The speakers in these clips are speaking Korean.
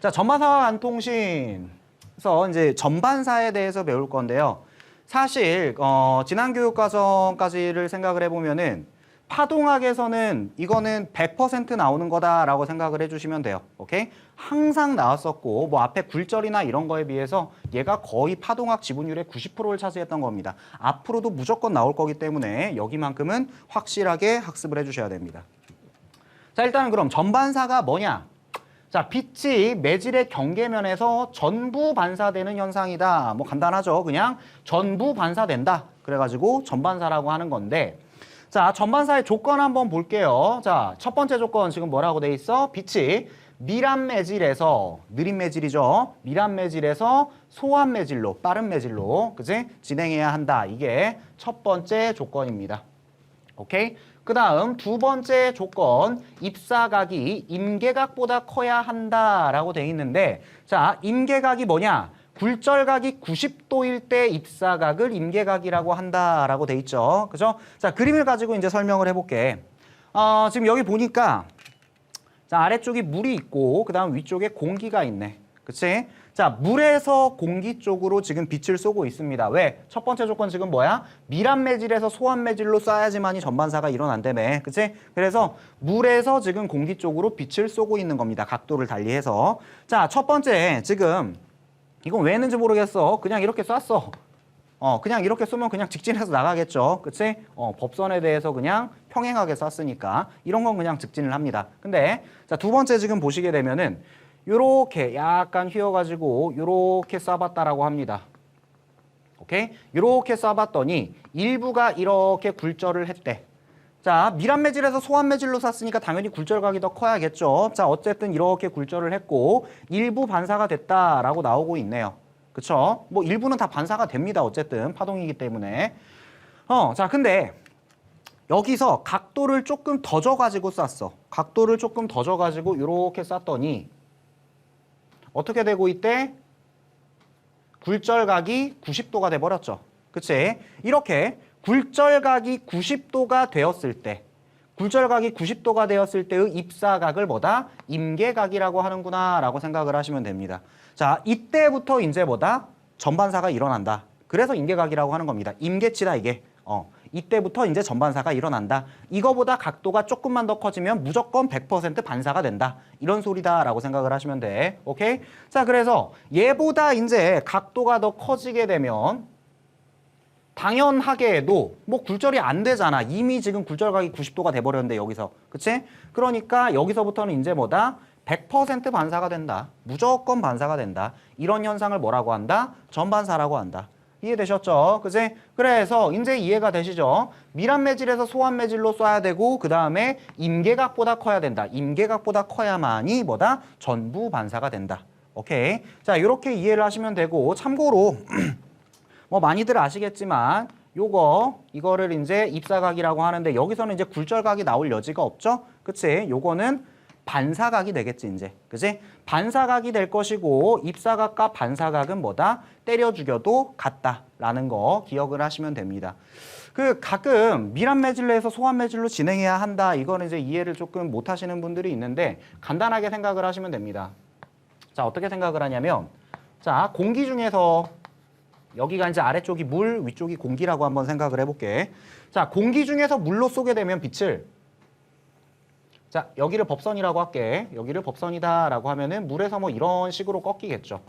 자, 전반사와 관통신에서 이제 전반사에 대해서 배울 건데요. 사실 어, 지난 교육 과정까지를 생각을 해보면은 파동학에서는 이거는 100% 나오는 거다라고 생각을 해주시면 돼요. 오케이? 항상 나왔었고 뭐 앞에 굴절이나 이런 거에 비해서 얘가 거의 파동학 지분율의 90%를 차지했던 겁니다. 앞으로도 무조건 나올 거기 때문에 여기만큼은 확실하게 학습을 해주셔야 됩니다. 자 일단은 그럼 전반사가 뭐냐? 자 빛이 매질의 경계면에서 전부 반사되는 현상이다. 뭐 간단하죠. 그냥 전부 반사된다. 그래가지고 전반사라고 하는 건데 자 전반사의 조건 한번 볼게요. 자 첫 번째 조건 지금 뭐라고 돼 있어? 빛이 미란 매질에서 느린 매질이죠. 미란 매질에서 소환 매질로 빠른 매질로 그지 진행해야 한다. 이게 첫 번째 조건입니다. 오케이? 그 다음 두 번째 조건 입사각이 임계각보다 커야 한다라고 돼 있는데 자 임계각이 뭐냐? 굴절각이 90도일 때 입사각을 임계각이라고 한다라고 돼 있죠. 그죠? 자 그림을 가지고 이제 설명을 해볼게. 어, 지금 여기 보니까 자 아래쪽이 물이 있고 그 다음 위쪽에 공기가 있네. 그치? 자 물에서 공기 쪽으로 지금 빛을 쏘고 있습니다. 왜? 첫 번째 조건 지금 뭐야? 미란 매질에서 소환 매질로 쏴야지만이 전반사가 일어난다며. 그치? 그래서 물에서 지금 공기 쪽으로 빛을 쏘고 있는 겁니다. 각도를 달리해서. 자 첫 번째 지금 이건 왜 했는지 모르겠어. 그냥 이렇게 쐈어. 어, 그냥 이렇게 쏘면 그냥 직진해서 나가겠죠. 그치? 어, 법선에 대해서 그냥 평행하게 쐈으니까 이런 건 그냥 직진을 합니다. 근데 자, 두 번째 지금 보시게 되면은 요렇게 약간 휘어가지고 요렇게 쏴봤다라고 합니다. 오케이? 요렇게 쏴봤더니 일부가 이렇게 굴절을 했대. 자, 미란 매질에서 소환 매질로 쐈으니까 당연히 굴절각이 더 커야겠죠. 자, 어쨌든 이렇게 굴절을 했고 일부 반사가 됐다라고 나오고 있네요. 그쵸? 뭐 일부는 다 반사가 됩니다. 어쨌든 파동이기 때문에. 어, 자, 근데 여기서 각도를 조금 더 줘가지고 쐈어. 각도를 조금 더 줘가지고 이렇게 쐈더니 어떻게 되고 있대? 굴절각이 90도가 돼 버렸죠. 그치? 이렇게 굴절각이 90도가 되었을 때 굴절각이 90도가 되었을 때의 입사각을 뭐다? 임계각이라고 하는구나 라고 생각을 하시면 됩니다. 자, 이때부터 이제 뭐다? 전반사가 일어난다. 그래서 임계각이라고 하는 겁니다. 임계치다 이게. 어. 이때부터 이제 전반사가 일어난다. 이거보다 각도가 조금만 더 커지면 무조건 100% 반사가 된다. 이런 소리다라고 생각을 하시면 돼. 오케이? 자, 그래서 얘보다 이제 각도가 더 커지게 되면 당연하게도 뭐 굴절이 안 되잖아. 이미 지금 굴절각이 90도가 돼 버렸는데 여기서. 그치? 그러니까 여기서부터는 이제 뭐다? 100% 반사가 된다. 무조건 반사가 된다. 이런 현상을 뭐라고 한다? 전반사라고 한다. 이해되셨죠? 그지? 그래서 이제 이해가 되시죠? 미란 매질에서 소환 매질로 쏴야 되고 그 다음에 임계각보다 커야 된다. 임계각보다 커야만이 뭐다? 전부 반사가 된다. 오케이? 자, 이렇게 이해를 하시면 되고 참고로 뭐 많이들 아시겠지만 요거 이거를 이제 입사각이라고 하는데 여기서는 이제 굴절각이 나올 여지가 없죠? 그치? 요거는 반사각이 되겠지 이제. 그지? 반사각이 될 것이고 입사각과 반사각은 뭐다? 때려 죽여도 같다라는 거 기억을 하시면 됩니다. 그 가끔 미란 매질로해서 소환 매질로 진행해야 한다 이거는 이제 이해를 조금 못 하시는 분들이 있는데 간단하게 생각을 하시면 됩니다. 자 어떻게 생각을 하냐면 자 공기 중에서 여기가 이제 아래쪽이 물 위쪽이 공기라고 한번 생각을 해볼게. 자 공기 중에서 물로 쏘게 되면 빛을 자, 여기를 법선이라고 할게. 여기를 법선이다 라고 하면은 물에서 뭐 이런 식으로 꺾이겠죠.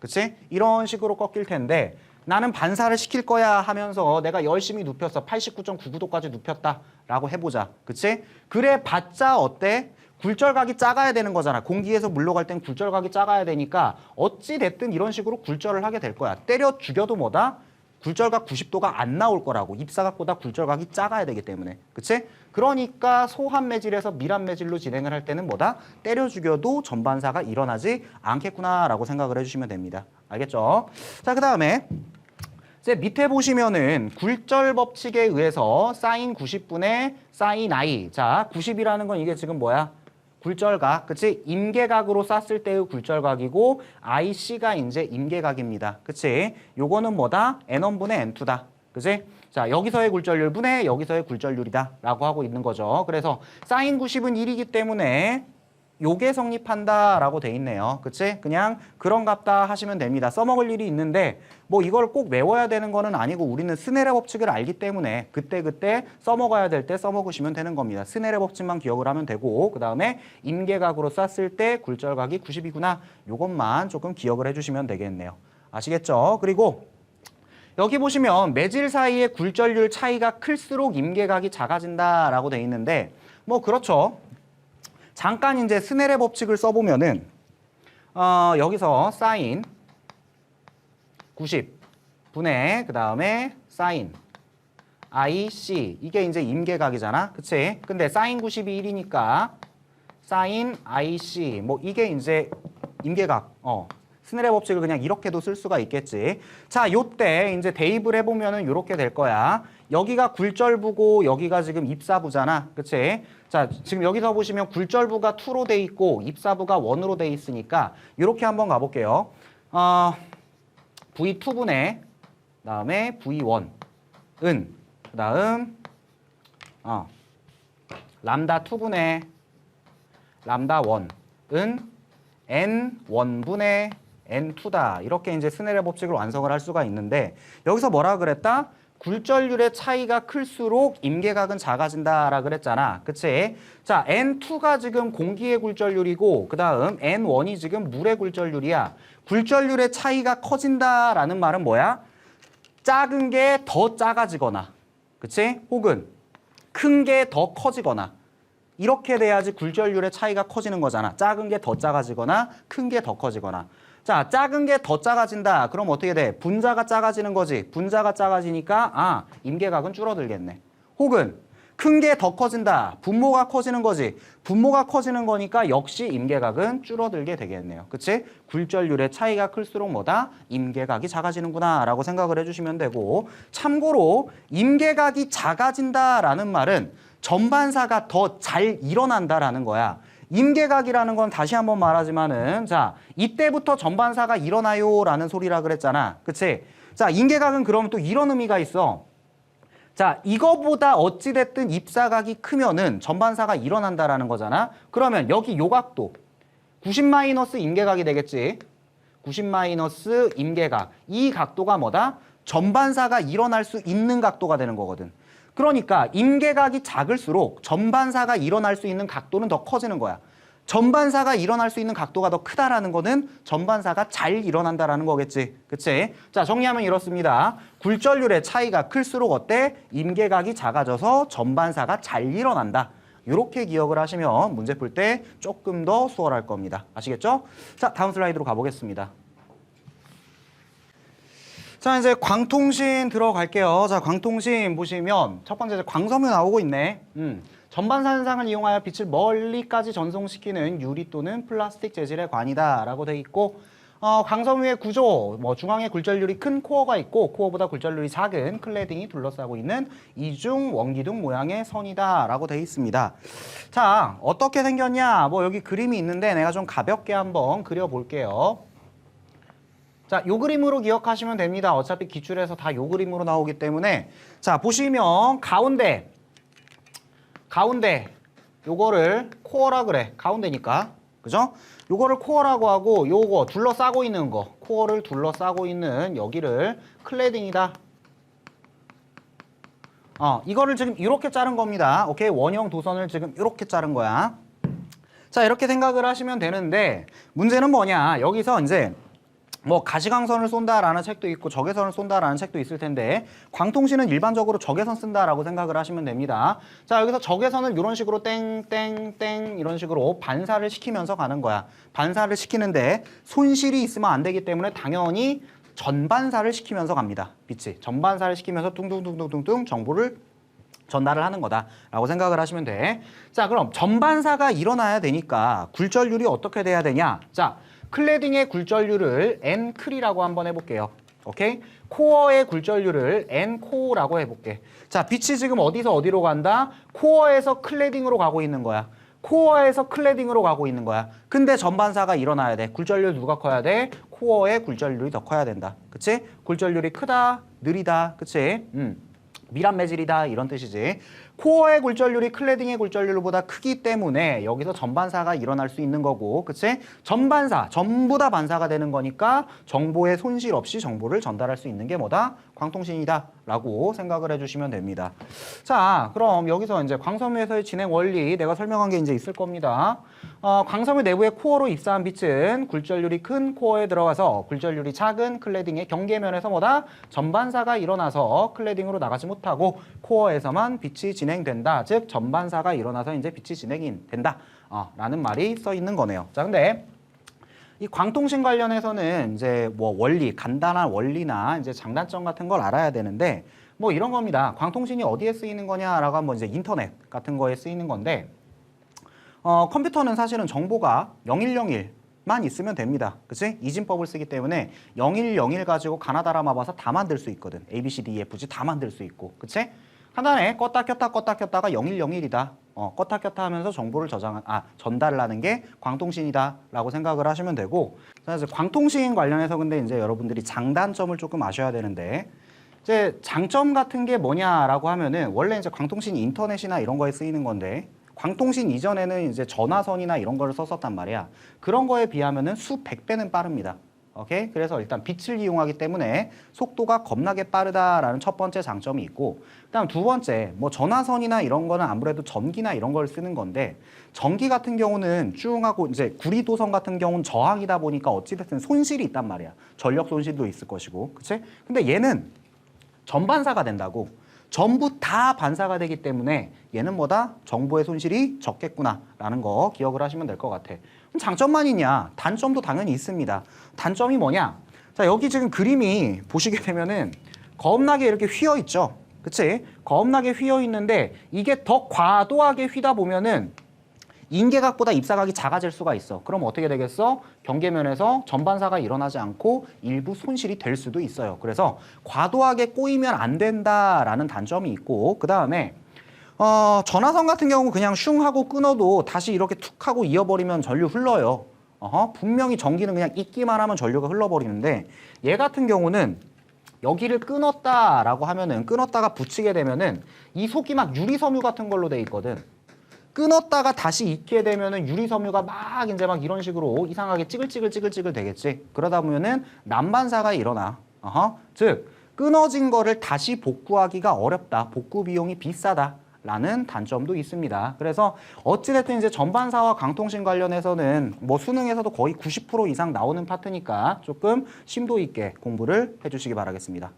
그치? 이런 식으로 꺾일 텐데 나는 반사를 시킬 거야 하면서 내가 열심히 눕혔어. 89.99도까지 눕혔다 라고 해보자. 그치? 그래 봤자 어때? 굴절각이 작아야 되는 거잖아. 공기에서 물로 갈 땐 굴절각이 작아야 되니까 어찌 됐든 이런 식으로 굴절을 하게 될 거야. 때려 죽여도 뭐다? 굴절각 90도가 안 나올 거라고 입사각보다 굴절각이 작아야 되기 때문에 그치? 그러니까 소한 매질에서 미란 매질로 진행을 할 때는 뭐다? 때려 죽여도 전반사가 일어나지 않겠구나 라고 생각을 해주시면 됩니다 알겠죠? 자 그 다음에 이제 밑에 보시면은 굴절 법칙에 의해서 사인 90분의 사인 i 자 90이라는 건 이게 지금 뭐야? 굴절각, 그치? 임계각으로 쐈을 때의 굴절각이고 IC가 이제 임계각입니다. 그치? 요거는 뭐다? N1분의 N2다. 그치? 자, 여기서의 굴절률 분의 여기서의 굴절률이다. 라고 하고 있는 거죠. 그래서 사인 90은 1이기 때문에 요게 성립한다라고 돼 있네요. 그치? 그냥 그런 값다 하시면 됩니다. 써먹을 일이 있는데 뭐 이걸 꼭 외워야 되는 거는 아니고 우리는 스네레 법칙을 알기 때문에 그때그때 써먹어야 될 때 써먹으시면 되는 겁니다. 스네레 법칙만 기억을 하면 되고 그 다음에 임계각으로 쐈을 때 굴절각이 90이구나. 요것만 조금 기억을 해주시면 되겠네요. 아시겠죠? 그리고 여기 보시면 매질 사이의 굴절률 차이가 클수록 임계각이 작아진다라고 돼 있는데 뭐 그렇죠. 잠깐 이제 스네레 법칙을 써보면은 어, 여기서 사인 90 분의 그 다음에 사인 IC 이게 이제 임계각이잖아, 그치? 근데 사인 90이 1이니까 사인 IC 뭐 이게 이제 임계각 어 스네레 법칙을 그냥 이렇게도 쓸 수가 있겠지. 자, 요때 이제 대입을 해보면은 요렇게 될 거야. 여기가 굴절부고 여기가 지금 입사부잖아. 그치? 자, 지금 여기서 보시면 굴절부가 2로 돼 있고 입사부가 1으로 돼 있으니까 요렇게 한번 가볼게요. 어, V2분의 다음에 V1 은 그 다음 어, 람다 2분의 람다 1은 n1분의 n2다. 이렇게 이제 스네레 법칙을 완성을 할 수가 있는데 여기서 뭐라 그랬다? 굴절률의 차이가 클수록 임계각은 작아진다라 그랬잖아. 그치? 자, N2가 지금 공기의 굴절률이고 그 다음 N1이 지금 물의 굴절률이야. 굴절률의 차이가 커진다라는 말은 뭐야? 작은 게 더 작아지거나 그치? 혹은 큰 게 더 커지거나 이렇게 돼야지 굴절률의 차이가 커지는 거잖아. 작은 게 더 작아지거나 큰 게 더 커지거나. 자, 작은 게 더 작아진다. 그럼 어떻게 돼? 분자가 작아지는 거지. 분자가 작아지니까 아, 임계각은 줄어들겠네. 혹은 큰 게 더 커진다. 분모가 커지는 거지. 분모가 커지는 거니까 역시 임계각은 줄어들게 되겠네요. 그치? 굴절률의 차이가 클수록 뭐다? 임계각이 작아지는구나 라고 생각을 해주시면 되고 참고로 임계각이 작아진다라는 말은 전반사가 더 잘 일어난다라는 거야. 임계각이라는 건 다시 한번 말하지만은 자 이때부터 전반사가 일어나요라는 소리라 그랬잖아. 그치? 자 임계각은 그러면 또 이런 의미가 있어. 자 이거보다 어찌됐든 입사각이 크면은 전반사가 일어난다라는 거잖아. 그러면 여기 요 각도 90 마이너스 임계각이 되겠지. 90 마이너스 임계각 이 각도가 뭐다? 전반사가 일어날 수 있는 각도가 되는 거거든. 그러니까 임계각이 작을수록 전반사가 일어날 수 있는 각도는 더 커지는 거야. 전반사가 일어날 수 있는 각도가 더 크다라는 거는 전반사가 잘 일어난다라는 거겠지. 그치? 자, 정리하면 이렇습니다. 굴절률의 차이가 클수록 어때? 임계각이 작아져서 전반사가 잘 일어난다. 이렇게 기억을 하시면 문제 풀 때 조금 더 수월할 겁니다. 아시겠죠? 자, 다음 슬라이드로 가보겠습니다. 자 이제 광통신 들어갈게요. 자 광통신 보시면 첫 번째 이제 광섬유 나오고 있네. 음. 전반사 현상을 이용하여 빛을 멀리까지 전송시키는 유리 또는 플라스틱 재질의 관이다라고 돼 있고 어, 광섬유의 구조, 뭐 중앙에 굴절률이 큰 코어가 있고 코어보다 굴절률이 작은 클레딩이 둘러싸고 있는 이중 원기둥 모양의 선이다라고 돼 있습니다. 자 어떻게 생겼냐? 뭐 여기 그림이 있는데 내가 좀 가볍게 한번 그려볼게요. 자, 요 그림으로 기억하시면 됩니다. 어차피 기출에서 다 요 그림으로 나오기 때문에 자, 보시면 가운데 가운데 요거를 코어라 그래. 가운데니까. 그죠? 요거를 코어라고 하고 요거 둘러싸고 있는 거 코어를 둘러싸고 있는 여기를 클레딩이다. 어, 이거를 지금 이렇게 자른 겁니다. 오케이? 원형 도선을 지금 이렇게 자른 거야. 자, 이렇게 생각을 하시면 되는데 문제는 뭐냐? 여기서 이제 뭐 가시광선을 쏜다라는 책도 있고 적외선을 쏜다라는 책도 있을 텐데 광통신은 일반적으로 적외선 쓴다라고 생각을 하시면 됩니다. 자 여기서 적외선을 이런 식으로 땡땡땡 이런 식으로 반사를 시키면서 가는 거야. 반사를 시키는데 손실이 있으면 안 되기 때문에 당연히 전반사를 시키면서 갑니다. 빛이 전반사를 시키면서 뚱뚱뚱뚱뚱뚱 정보를 전달을 하는 거다라고 생각을 하시면 돼. 자 그럼 전반사가 일어나야 되니까 굴절률이 어떻게 돼야 되냐? 자 클레딩의 굴절률을 n 클이라고 한번 해볼게요. 오케이? 코어의 굴절률을 n 코어라고 해볼게. 자, 빛이 지금 어디서 어디로 간다? 코어에서 클레딩으로 가고 있는 거야. 코어에서 클레딩으로 가고 있는 거야. 근데 전반사가 일어나야 돼. 굴절률 누가 커야 돼? 코어의 굴절률이 더 커야 된다. 그치? 굴절률이 크다, 느리다. 그치? 음. 미란 매질이다 이런 뜻이지. 코어의 굴절률이 클레딩의 굴절률보다 크기 때문에 여기서 전반사가 일어날 수 있는 거고, 그치? 전반사, 전부 다 반사가 되는 거니까 정보의 손실 없이 정보를 전달할 수 있는 게 뭐다? 광통신이다. 라고 생각을 해주시면 됩니다. 자, 그럼 여기서 이제 광섬유에서의 진행 원리 내가 설명한 게 이제 있을 겁니다. 어, 광섬유 내부의 코어로 입사한 빛은 굴절률이 큰 코어에 들어가서 굴절률이 작은 클레딩의 경계면에서 뭐다? 전반사가 일어나서 클레딩으로 나가지 못하고 코어에서만 빛이 진행 된다. 즉 전반사가 일어나서 이제 빛이 진행이 된다. 어, 라는 말이 써 있는 거네요. 자, 근데 이 광통신 관련해서는 이제 뭐 원리, 간단한 원리나 이제 장단점 같은 걸 알아야 되는데 뭐 이런 겁니다. 광통신이 어디에 쓰이는 거냐라고 하면 이제 인터넷 같은 거에 쓰이는 건데 어, 컴퓨터는 사실은 정보가 0101만 있으면 됩니다. 그치? 이진법을 쓰기 때문에 0101 가지고 가나다라 마 봐서 다 만들 수 있거든. A, B, C, D, E, F, G 다 만들 수 있고. 그치? 하나에 껐다 켰다 껐다 켰다가 0101이다. 어, 껐다 켰다 하면서 정보를 저장, 아, 전달을 하는 게 광통신이다. 라고 생각을 하시면 되고. 자, 이제 광통신 관련해서 근데 이제 여러분들이 장단점을 조금 아셔야 되는데, 이제 장점 같은 게 뭐냐라고 하면은 원래 이제 광통신이 인터넷이나 이런 거에 쓰이는 건데 광통신 이전에는 이제 전화선이나 이런 거를 썼었단 말이야. 그런 거에 비하면은 수백 배는 빠릅니다. 오케이? 그래서 일단 빛을 이용하기 때문에 속도가 겁나게 빠르다라는 첫 번째 장점이 있고, 그다음 두 번째, 뭐 전화선이나 이런 거는 아무래도 전기나 이런 걸 쓰는 건데, 전기 같은 경우는 쭉 하고 이제 구리도선 같은 경우는 저항이다 보니까 어찌 됐든 손실이 있단 말이야. 전력 손실도 있을 것이고, 그치? 근데 얘는 전반사가 된다고 전부 다 반사가 되기 때문에 얘는 뭐다? 정보의 손실이 적겠구나라는 거 기억을 하시면 될 것 같아. 장점만 있냐? 단점도 당연히 있습니다. 단점이 뭐냐? 자 여기 지금 그림이 보시게 되면은 겁나게 이렇게 휘어 있죠. 그치? 겁나게 휘어 있는데 이게 더 과도하게 휘다 보면은 인계각보다 입사각이 작아질 수가 있어. 그럼 어떻게 되겠어? 경계면에서 전반사가 일어나지 않고 일부 손실이 될 수도 있어요. 그래서 과도하게 꼬이면 안 된다라는 단점이 있고 그 다음에 어, 전화선 같은 경우 그냥 슝 하고 끊어도 다시 이렇게 툭 하고 이어버리면 전류 흘러요. 어허, 분명히 전기는 그냥 있기만 하면 전류가 흘러버리는데 얘 같은 경우는 여기를 끊었다라고 하면은 끊었다가 붙이게 되면은 이 속이 막 유리섬유 같은 걸로 돼 있거든. 끊었다가 다시 익게 되면은 유리섬유가 막 이제 막 이런 식으로 이상하게 찌글찌글 찌글찌글 되겠지. 그러다 보면은 난반사가 일어나. 어허. 즉 끊어진 거를 다시 복구하기가 어렵다. 복구 비용이 비싸다. 라는 단점도 있습니다. 그래서 어찌됐든 이제 전반사와 강통신 관련해서는 뭐 수능에서도 거의 90% 이상 나오는 파트니까 조금 심도 있게 공부를 해주시기 바라겠습니다.